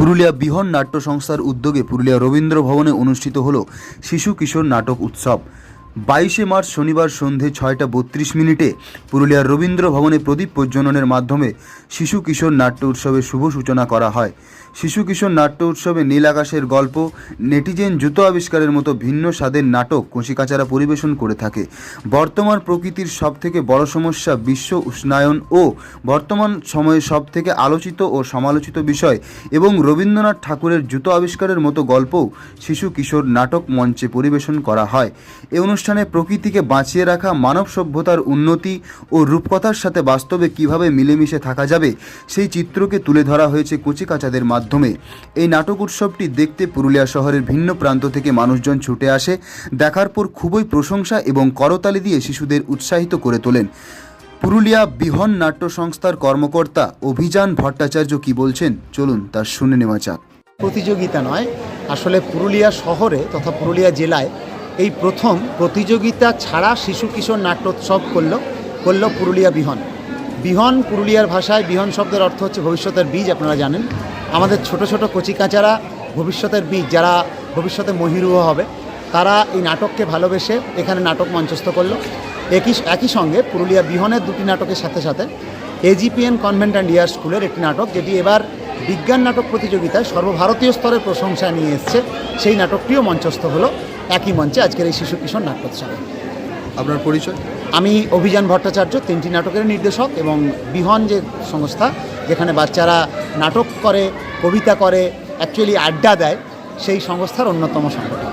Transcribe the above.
পুরুলিয়া বিহন নাট্য সংস্থার উদ্যোগে পুরুলিয়া রবীন্দ্র ভবনে অনুষ্ঠিত হল শিশু কিশোর নাটক উৎসব। বাইশে মার্চ শনিবার সন্ধে ছয়টা বত্রিশ মিনিটে পুরুলিয়ার রবীন্দ্র ভবনে প্রদীপ প্রজ্বলনের মাধ্যমে শিশু কিশোর নাট্য উৎসবের শুভ সূচনা করা হয়। শিশু কিশোর নাট্য উৎসবে নীল আকাশের গল্প, নেটিজেন জুতো আবিষ্কারের মতো ভিন্ন স্বাদের নাটক কচিকাচারা পরিবেশন করে থাকে। বর্তমান প্রকৃতির সবথেকে বড় সমস্যা বিশ্ব উষ্ণায়ন ও বর্তমান সময়ে সবথেকে আলোচিত ও সমালোচিত বিষয় এবং রবীন্দ্রনাথ ঠাকুরের জুতো আবিষ্কারের মতো গল্পও শিশু কিশোর নাটক মঞ্চে পরিবেশন করা হয়। এ অনুষ্ঠানে প্রকৃতিকে বাঁচিয়ে রাখা, মানব সভ্যতার উন্নতি ও রূপকথার সাথে বাস্তবে কীভাবে মিলেমিশে থাকা যাবে, সেই চিত্রকে তুলে ধরা হয়েছে কচিকাচাদের মাধ্যমে। এই নাটক উৎসবটি দেখতে পুরুলিয়া শহরের ভিন্ন প্রান্ত থেকে মানুষজন ছুটে আসে, দেখার পর খুবই প্রশংসা এবং করতালি দিয়ে শিশুদের উৎসাহিত করে তোলেন। পুরুলিয়া বিহন নাট্য সংস্থার কর্মকর্তা অভিযান ভট্টাচার্য কি বলছেন, চলুন তা শুনে নেওয়া যাক। প্রতিযোগিতা নয়, আসলে পুরুলিয়া শহরে তথা পুরুলিয়া জেলায় এই প্রথম প্রতিযোগিতা ছাড়া শিশু কিশোর নাট্যোৎসব করল, করল পুরুলিয়া বিহন। বিহন পুরুলিয়ার ভাষায়, বিহন শব্দের অর্থ হচ্ছে ভবিষ্যতের বীজ, আপনারা জানেন। আমাদের ছোট ছোট কচিকাচারা ভবিষ্যতের বীজ, যারা ভবিষ্যতে মহিরুহ হবে, তারা এই নাটককে ভালোবেসে এখানে নাটক মঞ্চস্থ করল। একই একই সঙ্গে পুরুলিয়া বিহনের দুটি নাটকের সাথে সাথে এজিপিএন কনভেন্ট অ্যান্ড ইয়ার স্কুলের একটি নাটক, যেটি এবার বিজ্ঞান নাটক প্রতিযোগিতায় সর্বভারতীয় স্তরে প্রশংসা নিয়ে এসছে, সেই নাটকটিও মঞ্চস্থ হলো। একই মঞ্চে আজকের এই শিশু কিশোর নাট্যোৎসবে। আপনার পরিচয়? আমি অভিযান ভট্টাচার্য তিনটি নাটকের নির্দেশক এবং বিহন যে সংস্থা যেখানে বাচ্চারা নাটক করে কবিতা করে অ্যাকচুয়ালি আড্ডা দেয় সেই সংস্থার অন্যতম সংগঠক।